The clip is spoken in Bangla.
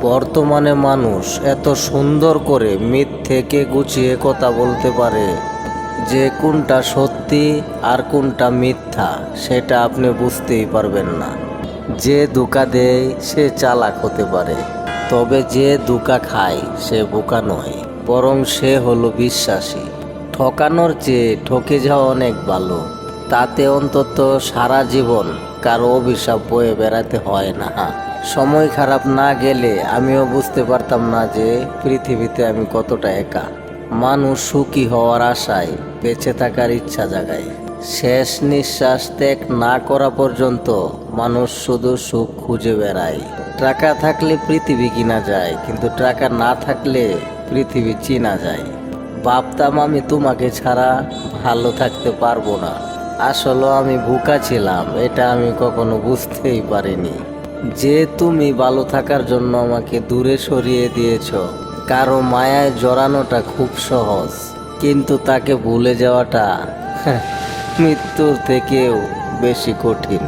বর্তমানে মানুষ এত সুন্দর করে মিথ থেকে গুছিয়ে কথা বলতে পারে যে কোনটা সত্যি আর কোনটা মিথ্যা, সেটা আপনি বুঝতেই পারবেন না। যে ধোকা দেয়, সে চালাক হতে পারে। তবে যে ধোকা খায়, সে বোকা নয়, বরং সে হলো বিশ্বাসী। ঠকানোর চেয়ে ঠকে যাওয়া অনেক ভালো। তাতে অন্তত সারা জীবন কারও অভিশাপ বয়ে বেড়াতে হয় না। সময় খারাপ না গেলে আমিও বুঝতে পারতাম না যে পৃথিবীতে আমি কতটা একা। মানুষ সুখী হওয়ার আশায় বেঁচে থাকার ইচ্ছা জাগায়। শেষ নিঃশ্বাস ত্যাগ না করা পর্যন্ত মানুষ শুধু সুখ খুঁজে বেড়ায়। টাকা থাকলে পৃথিবী কিনা যায়, কিন্তু টাকা না থাকলে পৃথিবী চিনা যায়। ভাবতাম আমি তোমাকে ছাড়া ভালো থাকতে পারব না। আসলে আমি বোকা ছিলাম, এটা আমি কখনো বুঝতেই পারিনি। যে তুমি ভালো থাকার জন্য আমাকে দূরে সরিয়ে দিয়েছ, কারও মায়ায় জড়ানোটা খুব সহজ, কিন্তু তাকে ভুলে যাওয়াটা মৃত্যুর থেকেও বেশি কঠিন।